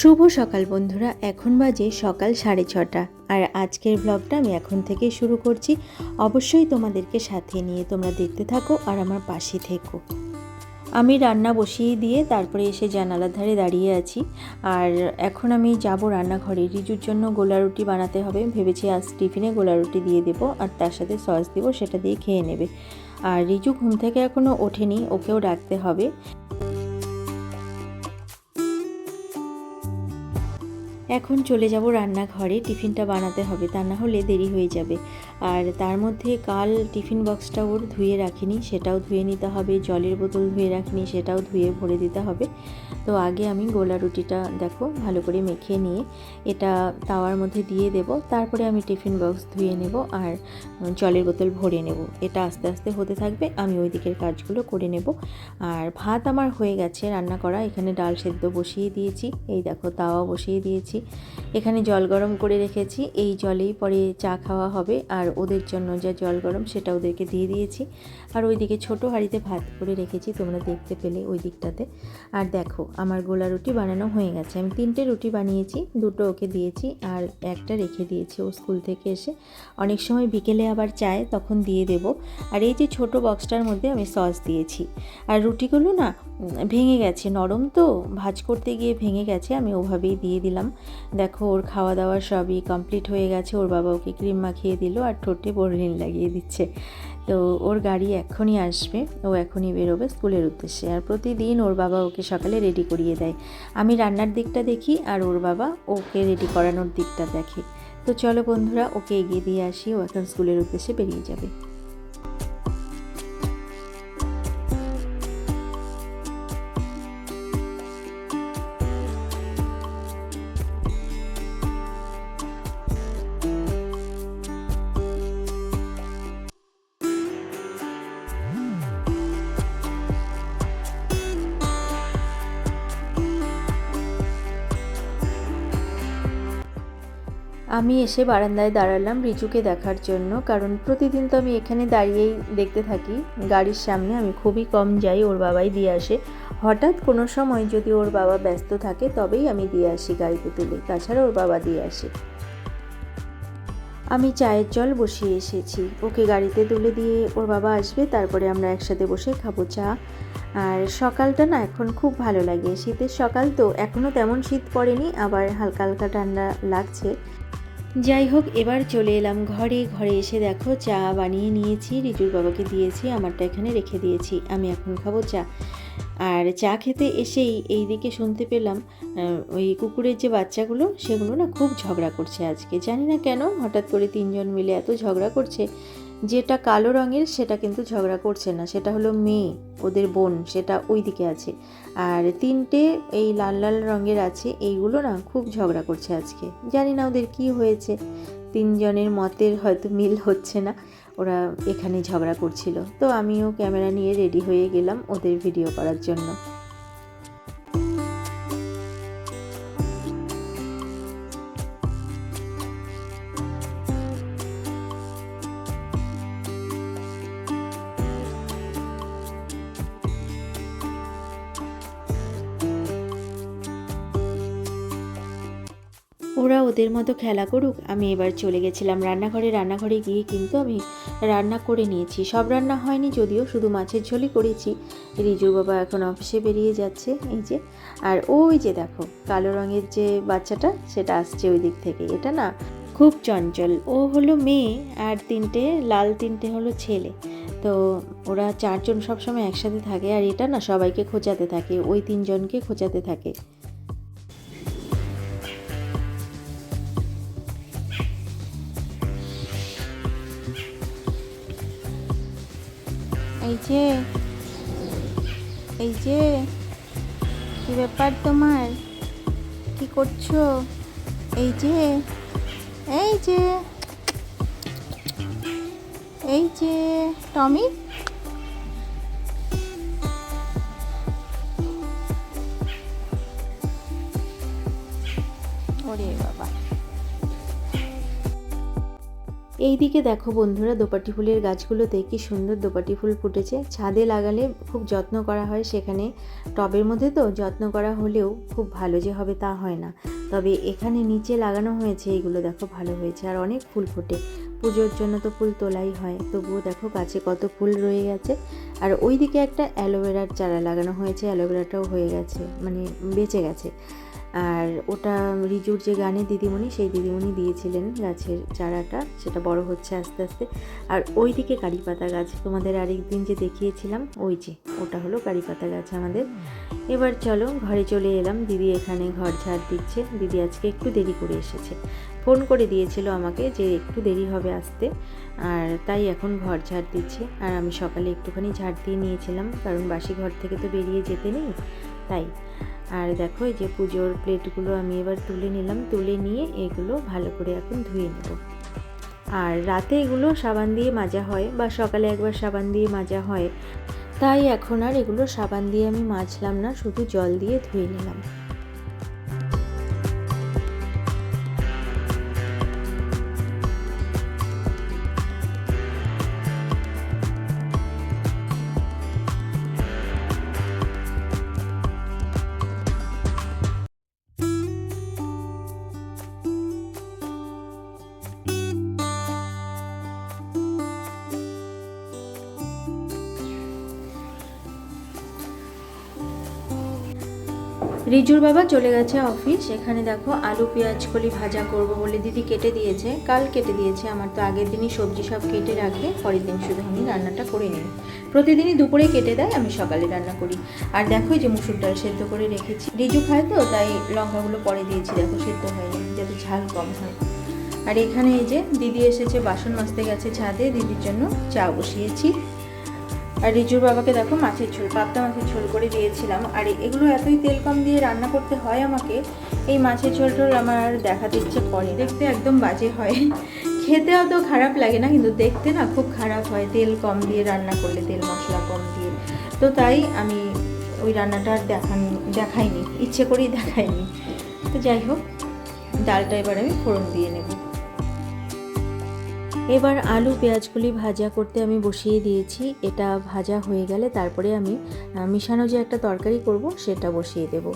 শুভ সকাল বন্ধুরা, এখন বাজে সকাল সাড়ে ছটা। আর আজকের ব্লগটা আমি এখন থেকে শুরু করছি। অবশ্যই তোমাদেরকে সাথে নিয়ে তোমরা দেখতে থাকো আর আমার পাশে থেকো। আমি রান্না বসিয়ে দিয়ে তারপরে এসে জানালার ধারে দাঁড়িয়ে আছি। আর এখন আমি যাব রান্নাঘরে। রিজুর জন্য গোলা রুটি বানাতে হবে। ভেবেছি আজ টিফিনে গোলা রুটি দিয়ে দেবো আর তার সাথে সস দেবো, সেটা দিয়ে খেয়ে নেবে। আর রিজু ঘুম থেকে এখনও ওঠেনি, ওকেও ডাকতে হবে। এখন চলে যাব রান্নাঘরে, টিফিনটা বানাতে হবে, তা না হলে দেরি হয়ে যাবে। আর তার মধ্যে কাল টিফিন বক্সটা ওর ধুয়ে রাখিনি, সেটাও ধুয়ে নিতে হবে, জলের বোতল ধুয়ে রাখিনি, সেটাও ধুয়ে ভরে দিতে হবে। তো আগে আমি গোলা রুটিটা দেখো, ভালো করে মেখে নিয়ে এটা তাওয়ার মধ্যে দিয়ে দেব, তারপরে আমি টিফিন বক্স ধুয়ে নেব আর জলের বোতল ভরে নেব। এটা আস্তে আস্তে হতে থাকবে, আমি ওই দিকের কাজগুলো করে নেব। আর ভাত আমার হয়ে গেছে রান্না করা, এখানে ডাল সেদ্ধ বসিয়ে দিয়েছি, এই দেখো তাওয়া বসিয়ে দিয়েছি। এখানে জল গরম করে রেখেছি। এই জলেই পরে চা খাওয়া হবে। আর ওদের জন্য যা জল গরম, সেটা ওদেরকে দিয়ে দিয়েছি। আর ওইদিকে ছোটো হাঁড়িতে ভাত করে রেখেছি, তোমরা দেখতে পেলে ওই দিকটাতে। আর দেখো, আমার গোলা রুটি বানানো হয়ে গেছে। আমি তিনটে রুটি বানিয়েছি, দুটো ওকে দিয়েছি আর একটা রেখে দিয়েছি ও স্কুল থেকে এসে। অনেক সময় বিকেলে আবার চায়, তখন দিয়ে দেব। আর এই যে ছোট বক্সটার মধ্যে আমি সস দিয়েছি। আর রুটিগুলো না ভেঙে গেছে, নরম তো। ভাজ করতে গিয়ে ভেঙে গেছে, আমি ওভাবেই দিয়ে দিলাম। দেখো, ওর খাওয়া দাওয়া সবই কমপ্লিট হয়ে গেছে। ওর বাবা ওকে ক্রিম মাখিয়ে দিল আর ঠোঁটে বোরলিন লাগিয়ে দিচ্ছে। তো ওর গাড়ি এখনই আসবে। ও এখনই বেরোবে স্কুলের উদ্দেশ্যে। আর প্রতিদিন ওর বাবা ওকে সকালে রেডি করিয়ে দেয়। আমি রান্নার দিকটা দেখি আর ওর বাবা ওকে রেডি করানোর দিকটা দেখে। তো চলো বন্ধুরা, ওকে এগিয়ে দিয়ে আসি। ও এখন স্কুলের উদ্দেশ্যে বেরিয়ে যাবে। আমি এসে বারান্দায় দাঁড়ালাম রিজুকে দেখার জন্য, কারণ প্রতিদিন তো আমি এখানে দাঁড়িয়েই দেখতে থাকি। গাড়ির সামনে আমি খুবই কম যাই, ওর বাবাই দিয়ে আসে। হঠাৎ কোনো সময় যদি ওর বাবা ব্যস্ত থাকে, তবেই আমি দিয়ে আসি গাড়িতে তুলে। তাছাড়া ওর বাবা দিয়ে আসে। আমি চায়ের জল বসিয়ে এসেছি। ওকে গাড়িতে তুলে দিয়ে ওর বাবা আসবে, তারপরে আমরা একসাথে বসে খাব চা। আর সকালটা না এখন খুব ভালো লাগে। শীতের সকাল তো এখনও তেমন শীত পড়েনি, আবার হালকা হালকা ঠান্ডা লাগছে। যাই হোক, এবার চলে এলাম ঘরে। ঘরে এসে দেখো, চা বানিয়ে নিয়েছি। রিজুর বাবাকে দিয়েছি, আমারটা এখানে রেখে দিয়েছি। আমি এখন খাব চা। আর চা খেতে এসেই এই দিকে শুনতে পেলাম ওই কুকুরের যে বাচ্চাগুলো, সেগুলো না খুব ঝগড়া করছে আজকে। জানি না কেন, হঠাৎ করে তিনজন মিলে এত ঝগড়া করছে। যেটা কালো রঙের, সেটা কিন্তু ঝগড়া করছে না। সেটা হলো মেয়ে, ওদের বোন, সেটা ওই দিকে আছে। আর তিনটে এই লাল লাল রঙের আছে, এইগুলো না খুব ঝগড়া করছে আজকে। জানি না ওদের কি হয়েছে। তিনজনের মতের হয়তো মিল হচ্ছে না। ওরা এখানে ঝগড়া করছিল। তো আমিও ক্যামেরা নিয়ে রেডি হয়ে গেলাম ওদের ভিডিও করার জন্য। ওদের মতো খেলা করুক, আমি এবার চলে গেছিলাম রান্নাঘরে। রান্নাঘরে গিয়ে কিন্তু আমি রান্না করে নিয়েছি। সব রান্না হয়নি, যদিও শুধু মাছের ঝোলই করেছি। রিজুর বাবা এখন অফিসে বেরিয়ে যাচ্ছে, এই যে। আর ওই যে দেখো, কালো রঙের যে বাচ্চাটা, সেটা আসছে ওই দিক থেকে। এটা না খুব চঞ্চল। ও হলো মেয়ে আর তিনটে, লাল তিনটে হলো ছেলে। তো ওরা চারজন সবসময় একসাথে থাকে আর এটা না সবাইকে খোঁচাতে থাকে, ওই তিনজনকে খোঁচাতে থাকে। এই যে এই যে, কি ব্যাপার তোমার? কি করছ? এই যে এই যে এই যে, টমি? ওরে বাবা। এইদিকে দেখো বন্ধুরা, দোপাটি ফুলের গাছগুলোতে কি সুন্দর দোপাটি ফুল ফুটেছে। ছাদে লাগালে খুব যত্ন করা হয় সেখানে। টবের মধ্যে তো যত্ন করা হলেও খুব ভালো যে হবে তা হয় না। তবে এখানে নিচে লাগানো হয়েছে, এইগুলো দেখো ভালো হয়েছে আর অনেক ফুল ফোটে। পুজোর জন্য তো ফুল তোলাই হয়, তবুও দেখো গাছে কত ফুল রয়ে গেছে। আর ওইদিকে একটা অ্যালোভেরার চারা লাগানো হয়েছে, অ্যালোভেরাটাও হয়ে গেছে মানে বেঁচে গেছে। আর ওটা রিজুর যে গানের দিদিমণি, সেই দিদিমণি দিয়েছিলেন গাছের চারাটা, সেটা বড় হচ্ছে আস্তে আস্তে। আর ওই দিকে কারি পাতা গাছ, তোমাদের আরেক দিন যে দেখিয়েছিলাম, ওই যে, ওটা হলো কারি পাতা গাছ আমাদের। এবার চলো, ঘরে চলে এলাম, দিদি এখানে ঘর ঝাড় দিচ্ছে, দিদি আজকে একটু দেরি করে এসেছে। ফোন করে দিয়েছিল আমাকে যে একটু দেরি হবে আসতে, আর তাই এখন ঘর ঝাড় দিচ্ছে। আর আমি সকালে একটুখানি ঝাড় দিয়ে নিয়েছিলাম, কারণ বাসি ঘর থেকে তো বেরিয়ে যেতে নেই, তাই। আর দেখো এই যে পুজোর প্লেটগুলো আমি এবার তুলে নিলাম। তুলে নিয়ে এগুলো ভালো করে এখন ধুয়ে নেব। আর রাতে এগুলো সাবান দিয়ে মাজা হয় বা সকালে একবার সাবান দিয়ে মাজা হয়। তাই এখন আর এগুলো সাবান দিয়ে আমি মাজলাম না, শুধু জল দিয়ে ধুয়ে নিলাম। রিজুর বাবা চলে গেছে অফিস, এখানে দেখো আলু, পেঁয়াজ, কলি ভাজা করব বলে দিদি কেটে দিয়েছে। কাল কেটে দিয়েছে, আমার তো আগের দিনই সবজি সব কেটে রাখে, পরের দিন শুধু আমি রান্নাটা করে নিই। প্রতিদিনই দুপুরে কেটে দেয়, আমি সকালে রান্না করি। আর দেখো যে মুসুর ডাল সেদ্ধ করে রেখেছি। রিজু খায় তো, তাই লঙ্কাগুলো পরে দিয়েছি, দেখো সেদ্ধ হয়নি, যাতে ঝাল কম হয়। আর এখানে এই যে দিদি এসেছে, বাসন মাজতে গেছে ছাদে, দিদির জন্য চা বসিয়েছি। আর রিজুর বাবাকে দেখো মাছের ঝোল, পাবদা মাছের ঝোল করে দিয়েছিলাম। আর এগুলো এতই তেল কম দিয়ে রান্না করতে হয় আমাকে, এই মাছের ঝোল টোল আমার দেখাতে ইচ্ছে করে দেখতে একদম বাজে হয়। খেতে অত খারাপ লাগে না, কিন্তু দেখতে না খুব খারাপ হয়। তেল কম দিয়ে রান্না করলে, তেল মশলা কম দিয়ে। তো তাই আমি ওই রান্নাটা আর দেখান দেখাইনি, ইচ্ছে করেই দেখাইনি। তো যাই হোক, ডালটা এবার আমি ফোড়ন দিয়ে নেব। এবার আলু পেঁয়াজগুলি ভাজা করতে আমি বসিয়ে দিয়েছি। এটা ভাজা হয়ে গেলে তারপরে আমি মিশানো যে একটা তরকারি করব সেটা বসিয়ে দেব।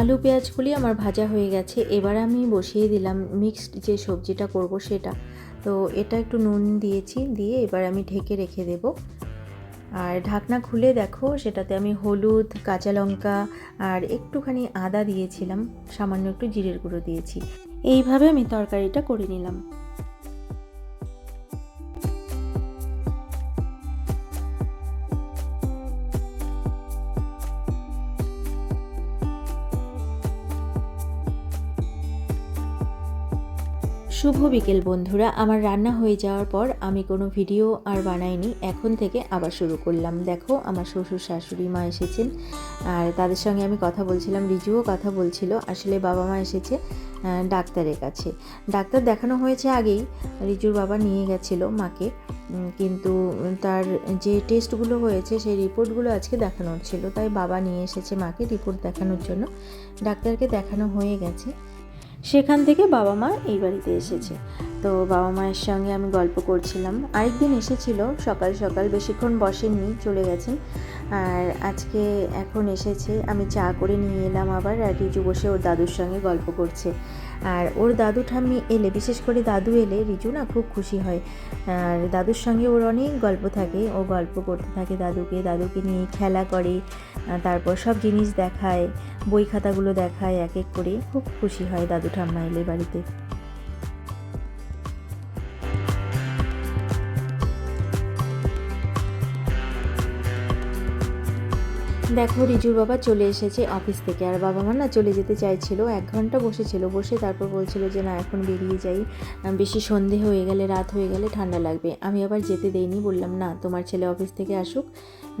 আলু পেঁয়াজগুলি আমার ভাজা হয়ে গেছে। এবার আমি বসিয়ে দিলাম মিক্সড যে সবজিটা করব সেটা। তো এটা একটু নুন দিয়েছি, দিয়ে এবার আমি ঢেকে রেখে দেবো। আর ঢাকনা খুলে দেখো, সেটাতে আমি হলুদ, কাঁচা লঙ্কা আর একটুখানি আদা দিয়েছিলাম, সামান্য একটু জিরের গুঁড়ো দিয়েছি। এইভাবে আমি তরকারিটা করে নিলাম। শুভ বিকেল, বন্ধুরা। আমার রান্না হয়ে যাওয়ার পর আমি কোনো ভিডিও আর বানাইনি। এখন থেকে আবার শুরু করলাম। দেখো, আমার শ্বশুর শাশুড়ি মা এসেছেন। আর তাদের সঙ্গে আমি কথা বলছিলাম, রিজুও কথা বলছিল। আসলে বাবা মা এসেছে ডাক্তারের কাছে। ডাক্তার দেখানো হয়েছে আগেই। রিজুর বাবা নিয়ে গেছিল মাকে। কিন্তু তার যে টেস্টগুলো হয়েছে, সেই রিপোর্টগুলো আজকে দেখানোর ছিল। তাই বাবা নিয়ে এসেছে মাকে রিপোর্ট দেখানোর জন্য। ডাক্তারকে দেখানো হয়ে গেছে। সেখান থেকে বাবা মা এই বাড়িতে এসেছে। তো বাবা মায়ের সঙ্গে আমি গল্প করছিলাম। আরেকদিন এসেছিল, সকাল সকাল বেশিক্ষণ বসেননি, চলে গেছেন। আর আজকে এখন এসেছে, আমি চা করে নিয়ে এলাম আবার, আর রিজু বসে ওর দাদুর সঙ্গে গল্প করছে। আর ওর দাদু ঠাম্মি এলে, বিশেষ করে দাদু এলে রিজু না খুব খুশি হয়। আর দাদুর সঙ্গে ওর অনেক গল্প থাকে। ও গল্প করতে থাকে দাদুকে দাদুকে নিয়ে খেলা করে তারপর সব জিনিস দেখায়, বই খাতাগুলো দেখায়, এক এক করে। খুব খুশি হয় দাদু ঠাম্মা এলে বাড়িতে। দেখো, রিজুর বাবা চলে এসেছে অফিস থেকে। আর বাবা মা না চলে যেতে চাইছিল, এক ঘণ্টা বসেছিল। বসে তারপর বলছিল যে, না, এখন বেরিয়ে যাই। বেশি সন্ধে হয়ে গেলে, রাত হয়ে গেলে ঠান্ডা লাগবে। আমি আবার যেতে দেইনি। বললাম, না, তোমার ছেলে অফিস থেকে আসুক,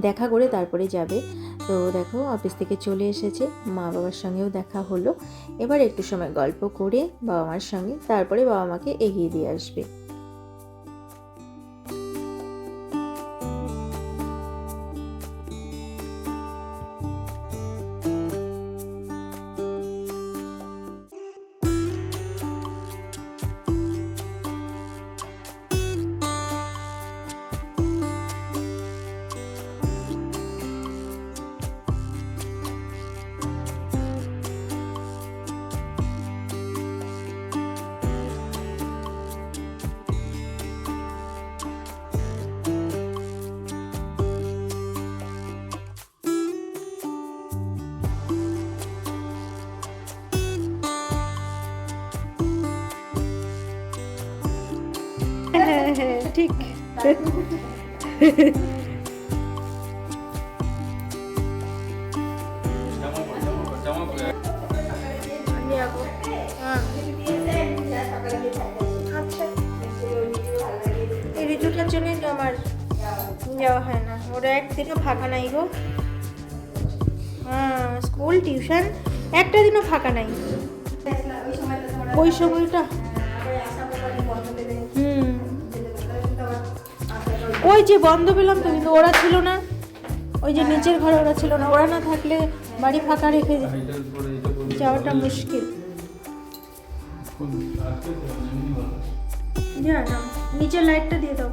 দেখা করে তারপরে যাবে। তো দেখো অফিস থেকে চলে এসেছে। মা বাবার সঙ্গেও দেখা হলো। এবার একটু সময় গল্প করে বাবা মার সঙ্গে, তারপরে বাবা মাকে এগিয়ে দিয়ে আসবে। আচ্ছা এই ঋতুটার জন্যই তো আমার যাওয়া হয় না। ওরা একদিনও ফাঁকা নাই গো। হ্যাঁ স্কুল, টিউশন, একটা দিনও ফাঁকা নাই। ওই সময়টা ওই যে বন্ধ পেলাম তো কিন্তু ওরা ছিল না। ওই যে নিচের ঘরে ওরা ছিল না। ওরা না থাকলে বাড়ি ফাঁকা রেখে যাওয়াটা মুশকিল। নিচের লাইটটা দিয়ে দাও।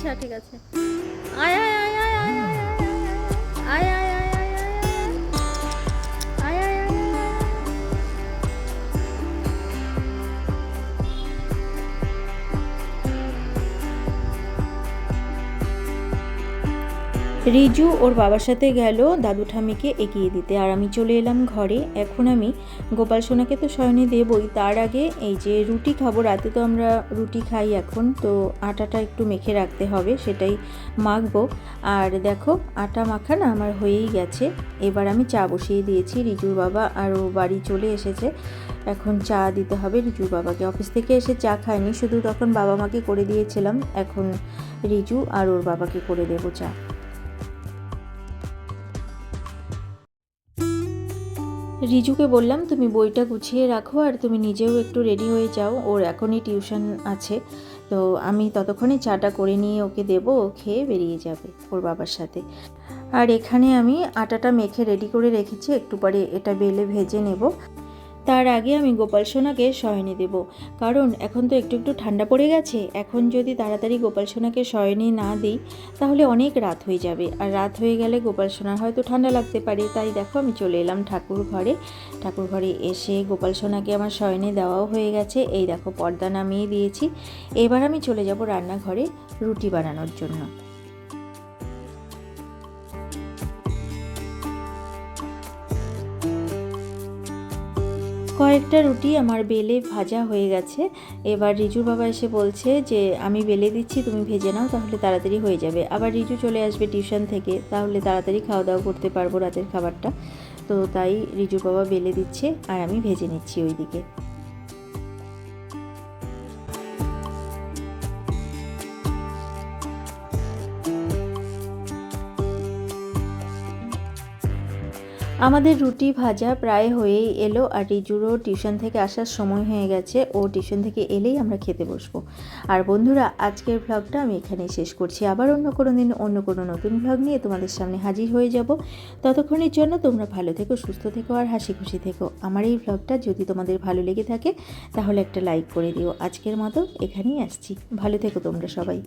আচ্ছা ঠিক আছে। আয় রিজু ওর বাবার সাথে গেল, দাদু ঠামিকে এগিয়ে দিতে। আর আমি চলে এলাম ঘরে। এখন আমি গোপাল সোনাকে তো শয়নে দেবই। তার আগে এই যে রুটি খাব, রাতে তো আমরা রুটি খাই এখন, তো আটাটা একটু মেখে রাখতে হবে, সেটাই মাখবো। আর দেখো, আটা মাখা না আমার হয়েই গেছে। এবার আমি চা বসিয়ে দিয়েছি রিজুর বাবা, আর ও বাড়ি চলে এসেছে। এখন চা দিতে হবে রিজুর বাবাকে। অফিস থেকে এসে চা খায়নি, শুধু তখন বাবা মাকে করে দিয়েছিলাম। এখন রিজু আর ওর বাবাকে করে দেবো চা। রিজুকে বললাম, তুমি বইটা গুছিয়ে রাখো আর তুমি নিজেও একটু রেডি হয়ে যাও। ওর এখনই টিউশন আছে। তো আমি ততক্ষণে চাটা করে নিয়ে ওকে দেবো, ও খেয়ে বেরিয়ে যাবে ওর বাবার সাথে। আর এখানে আমি আটাটা মেখে রেডি করে রেখেছি। একটু পরে এটা বেলে ভেজে নেব। তার আগে আমি গোপাল সোনাকে শয়নে দেব। কারণ এখন তো একটু একটু ঠান্ডা পড়ে গেছে, এখন যদি তাড়াতাড়ি গোপাল সোনাকে শয়নে না দিই, তাহলে অনেক রাত হয়ে যাবে। আর রাত হয়ে গেলে গোপাল সোনার হয়তো ঠান্ডা লাগতে পারে। তাই দেখো আমি চলে এলাম ঠাকুর ঘরে। ঠাকুর ঘরে এসে গোপাল সোনাকে আমার শয়নে দেওয়াও হয়ে গেছে। এই দেখো পর্দা নামিয়ে দিয়েছি। এবার আমি চলে যাব রান্নাঘরে রুটি বানানোর জন্য। কয়েকটা রুটি আমার বেলে ভাজা হয়ে গেছে। এবার রিজুর বাবা এসে বলছে যে, আমি বেলে দিচ্ছি, তুমি ভেজে নাও, তাহলে তাড়াতাড়ি হয়ে যাবে। আবার রিজু চলে আসবে টিউশন থেকে, তাহলে তাড়াতাড়ি খাওয়া দাওয়া করতে পারব রাতের খাবারটা। তো তাই রিজুর বাবা বেলে দিচ্ছে, আর আমি ভেজে নিচ্ছি ওইদিকে। আমাদের রুটি ভাজা প্রায় হয়েই এলো আর রিজুরও টিউশন থেকে আসার সময় হয়ে গেছে। ও টিউশন থেকে এলেই আমরা খেতে বসবো। আর বন্ধুরা, আজকের ভ্লগটা আমি এখানেই শেষ করছি। আবার অন্য কোনো দিন অন্য কোনো নতুন ভ্লগ নিয়ে তোমাদের সামনে হাজির হয়ে যাব। ততক্ষণের জন্য তোমরা ভালো থেকো, সুস্থ থেকো আর হাসি খুশি থেকো। আমার এই ভ্লগটা যদি তোমাদের ভালো লেগে থাকে, তাহলে একটা লাইক করে দিও। আজকের মতো এখানেই আসছি। ভালো থেকো তোমরা সবাই।